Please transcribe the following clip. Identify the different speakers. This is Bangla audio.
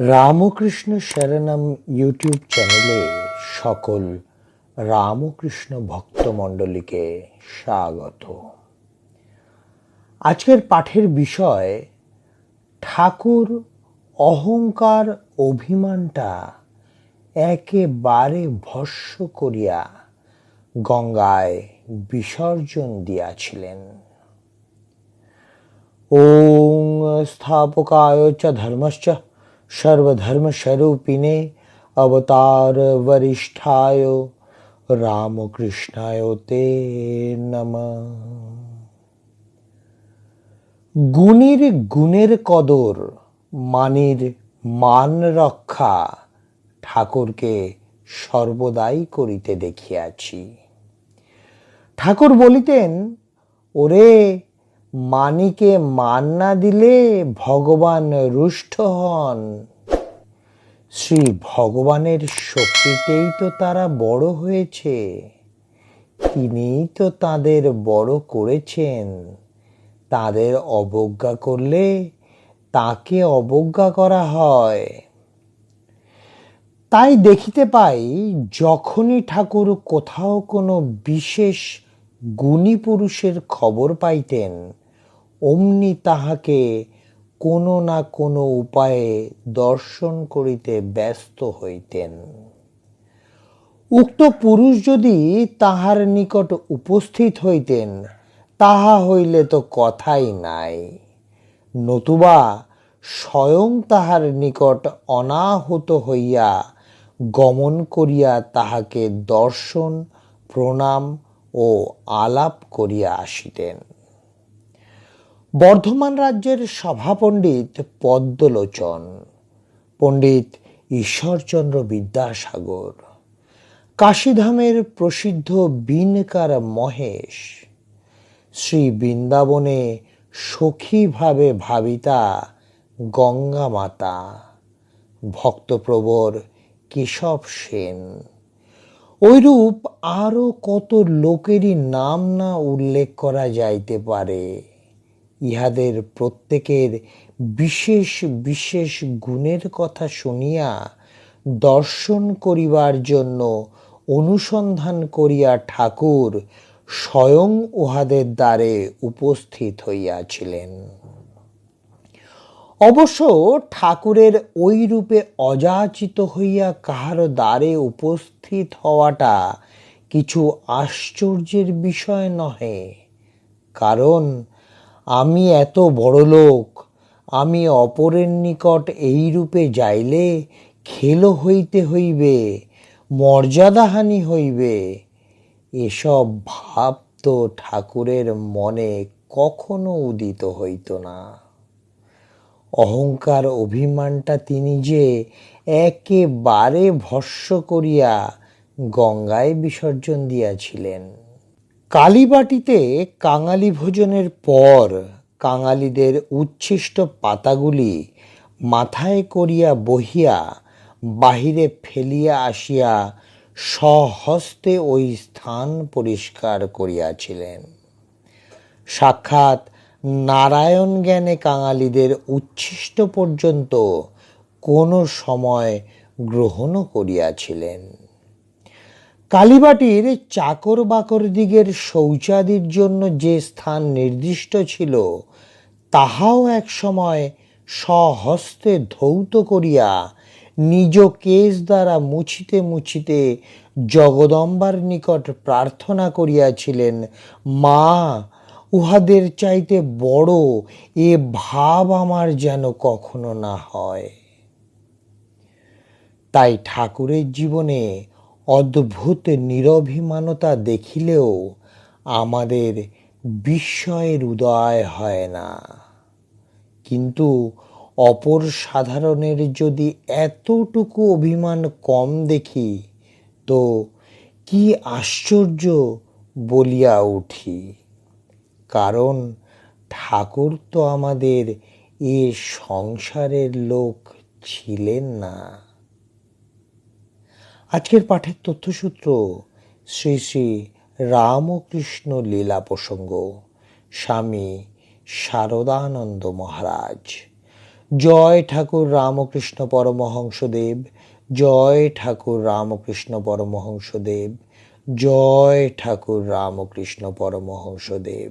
Speaker 1: রামকৃষ্ণ শরণম ইউটিউব চ্যানেলে সকল রামকৃষ্ণ ভক্তমণ্ডলীকে স্বাগত। আজকের পাঠের বিষয়, ঠাকুর অহংকার অভিমানটা একেবারে ভস্য করিয়া গঙ্গায় বিসর্জন দিয়াছিলেন। ওং স্থাপকায় চ ধর্মশ্চ সর্বধর্মস্বরূপিণে অবতার বরিষ্ঠায় রামকৃষ্ণায় তে নম। গুণীর গুণের কদর, মানির মান রক্ষা ঠাকুরকে সর্বদাই করিতে দেখিয়াছি। ঠাকুর বলিতেন, ওরে মানিকে মান না দিলে ভগবান রুষ্ট হন। শ্রী ভগবানের শক্তিতেই তো তারা বড় হয়েছে। তিনিই তো তাদের বড় করেছেন। তাদের অবজ্ঞা করলে তাকে অবজ্ঞা করা হয়। তাই দেখিতে পাই, যখনই ঠাকুর কোথাও কোনো বিশেষ গুণী পুরুষের খবর পাইতেন অমনি তাহাকে কোনো না কোনো উপায়ে দর্শন করিতে ব্যস্ত হইতেন। উক্ত পুরুষ যদি তাহার নিকট উপস্থিত হইতেন, তাহা হইলে তো কথাই নাই। নতুবা স্বয়ং তাহার নিকট অনাহত হইয়া গমন করিয়া তাহাকে দর্শন, প্রণাম ও আলাপ করিয়া আসিতেন। বর্ধমান রাজ্যের সভাপণ্ডিত পদ্মলোচন, পণ্ডিত ঈশ্বরচন্দ্র বিদ্যাসাগর, কাশীধামের প্রসিদ্ধ বিনকার মহেশ, শ্রী বৃন্দাবনে সখীভাবে ভাবিতা গঙ্গা মাতা ভক্তপ্রবর কেশব সেন। ওইরূপ আরও কত লোকেরই নাম না উল্লেখ করা যাইতে পারে। ইহাদের প্রত্যেকের বিশেষ বিশেষ গুণের কথা শুনিয়া দর্শন করিবার জন্য অনুসন্ধান করিয়া ঠাকুর স্বয়ং উহাদের দ্বারে উপস্থিত হইয়াছিলেন। অবশ্য ঠাকুরের ওই রূপে অযাচিত হইয়া কাহার দ্বারে উপস্থিত হওয়াটা কিছু আশ্চর্যের বিষয় নহে, কারণ আমি এত বড় লোক, আমি অপরের নিকট এই রূপে যাইলে খেল হইতে হইবে, মর্যাদাহানি হইবে। এসব ভাব তো ঠাকুরের মনে কখনো উদিত হইত না। অহংকার অভিমানটা তিনি যে একেবারে ভস্য করিয়া গঙ্গায় বিসর্জন দিয়াছিলেন। কালীবাটিতে কাঙালি ভোজনের পর কাঙালিদের উচ্ছিষ্ট পাতাগুলি মাথায় করিয়া বহিয়া বাহিরে ফেলিয়া আসিয়া স্বহস্তে ওই স্থান পরিষ্কার করিয়াছিলেন। সাক্ষাৎ নারায়ণ জ্ঞানে কাঙালিদের উচ্ছিষ্ট পর্যন্ত কোনো সময় গ্রহণও করিয়াছিলেন। কালীবাটির চাকর বাকর দিগের শৌচাদির জন্য যে স্থান নির্দিষ্ট ছিল, তাহাও এক সময় স্বহস্তে ধৌত করিয়া নিজ কেশ দ্বারা মুছিতে মুছিতে জগদম্বার নিকট প্রার্থনা করিয়াছিলেন, মা, উহাদের চাইতে বড় এ ভাব আমার যেন কখনো না হয়। তাই ঠাকুরের জীবনে অদ্ভুত নিরভিমানতা দেখিলেও আমাদের বিস্ময়ের উদয় হয় না। কিন্তু অপর সাধারণের যদি এতটুকু অভিমান কম দেখি, তো কি আশ্চর্য বলিয়া উঠি। কারণ ঠাকুর তো আমাদের এ সংসারের লোক ছিলেন না। আজকের পাঠের তথ্যসূত্র শ্রী শ্রী রামকৃষ্ণ লীলা প্রসঙ্গ, স্বামী শারদানন্দ মহারাজ। জয় ঠাকুর রামকৃষ্ণ পরমহংসদেব, জয় ঠাকুর রামকৃষ্ণ পরমহংসদেব, জয় ঠাকুর রামকৃষ্ণ পরমহংসদেব।